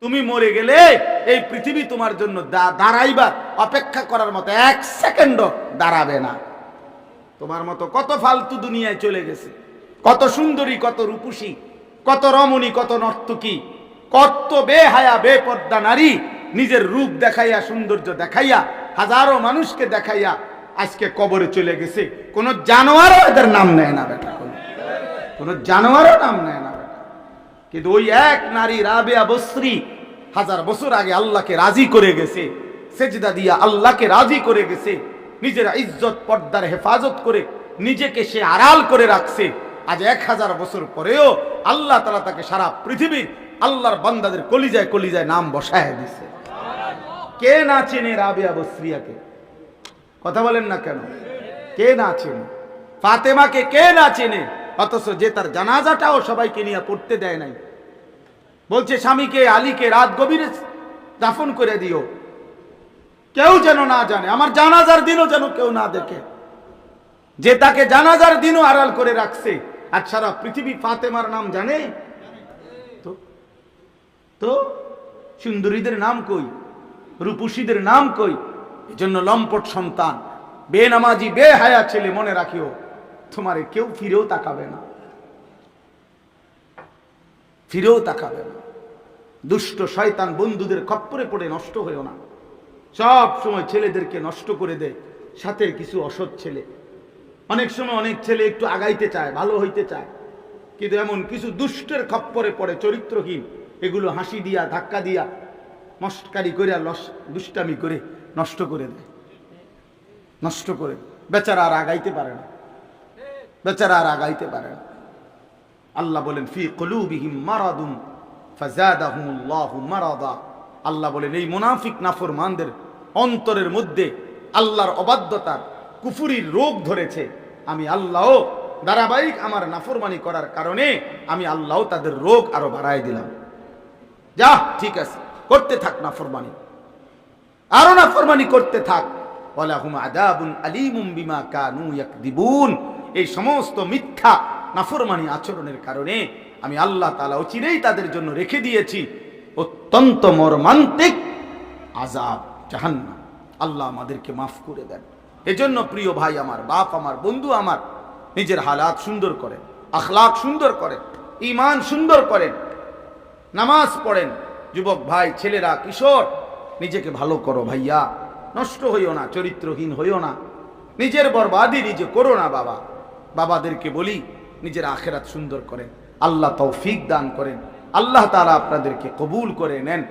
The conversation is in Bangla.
তুমি মরে গেলে এই পৃথিবী তোমার জন্য দা- দাঁড়াইবার অপেক্ষা করার মতো এক সেকেন্ডও দাঁড়াবে না। তোমার মতো কত ফালতু দুনিয়ায় চলে গেছে, কত সুন্দরী, কত রূপসী, কত রমণী, কত নর্তকী, কত বেহায়া, বেপর্দা নারী নিজের রূপ দেখাইয়া, সৌন্দর্য দেখাইয়া, হাজারো মানুষকে দেখাইয়া আজকে কবরে চলে গেছে। কোন জানোয়ারও এদের নাম নেয় না বেটা। কোনো জানোয়ারও নাম নেয় না। কিন্তু ওই এক নারী, রাবেয়া বস্ত্রী হাজার বছর আগে আল্লাহকে রাজি করে গেছে, সেজদা দিয়া আল্লাহকে রাজি করে গেছে, নিজের ইজ্জত পর্দার হেফাজত করে নিজেকে সে আড়াল করে রাখছে। আজ এক হাজার বছর পরেও আল্লাহ তালা তাকে সারা পৃথিবী আল্লাহর বান্দাদের কলিজায় কলিজায় নাম বসায় দিছে। কে না চেনে রাবেয়া বস্ত্রিয়াকে কথা বলেন না কেন? কে না চেনে? ফাতেমাকে কে না চেনে? অথচ যে তার জানাজাটাও সবাইকে নিয়ে পড়তে দেয় নাই। বলছে, স্বামীকে, আলীকে রাত গভীরে দাফন করে দিও। কেউ যেন না জানে, আমার জানাজার দিনও যেন কেউ না দেখে। যে তাকে জানাজার দিনও আড়াল করে রাখছে, আর সারা পৃথিবী ফাতেমার নাম জানে? তো তো, সুন্দরীদের নাম কই? রূপসীদের নাম কই? এজন্য লম্পট সন্তান, বেনামাজি বে হায়া ছেলে মনে রাখিও। তোমারে কেউ ফিরেও তাকাবে না। ফিরেও তাকাবে না। দুষ্ট শয়তান বন্ধুদের খপ্পরে পড়ে নষ্ট হয়েও না। সব সময় ছেলেদেরকে নষ্ট করে দেয় সাথে কিছু অসৎ ছেলে। অনেক সময় অনেক ছেলে একটু আগাইতে চায়, ভালো হইতে চায়। কিন্তু এমন কিছু দুষ্টের খপ্পরে পড়ে, চরিত্রহীন, এগুলো হাসি দিয়া, ধাক্কা দিয়া, মস্কারি করে আর দুষ্টামি করে নষ্ট করে দেয় নষ্ট করে বেচারা আর আগাইতে পারে না। বেচারা আর আগাইতে পারে না। আল্লাহ বলেন, ফি কলুবিহিম মারাদুম আল্লাহ বলেন, এই মুনাফিক নাফরমানদের অন্তরের মধ্যে আল্লাহর অবাধ্যতার কুফুরির রোগ ধরেছে। আমি আল্লাহ, ধারাবাহিক আমার নাফরমানি করার কারণে আমি আল্লাহ তাদের রোগ আরও বাড়াই দিলাম। যা, ঠিক আছে, করতে থাক নাফরমানি। আরও নাফরমানি করতে থাক। আদাবুন আলিমুম বিমা কানু ইয়াকদিবুন। এই সমস্ত মিথ্যা নাফরমানি আচরণের কারণে আমি আল্লাহ তাআলা অচিরেই তাদের জন্য রেখে দিয়েছি। অত্যন্ত মর্মান্তিক আজাব জাহান্নাম। আল্লাহ আমাদেরকে মাফ করে দেন। এজন্য প্রিয় ভাই আমার, বাপ আমার, বন্ধু আমার, নিজের হালাত সুন্দর করেন, আখলাক সুন্দর করেন ইমান সুন্দর করেন, নামাজ পড়েন। যুবক ভাই, ছেলেরা, কিশোর, নিজেকে ভালো করো ভাইয়া। নষ্ট হইও না, চরিত্রহীন হইও না। নিজের বরবাদি নিজে করো না বাবা। বাবাদেরকে বলি, নিজের আখেরাত সুন্দর করেন, আল্লাহ তৌফিক দান করেন, আল্লাহ তারা আপনাদেরকে কবুল করে নেন।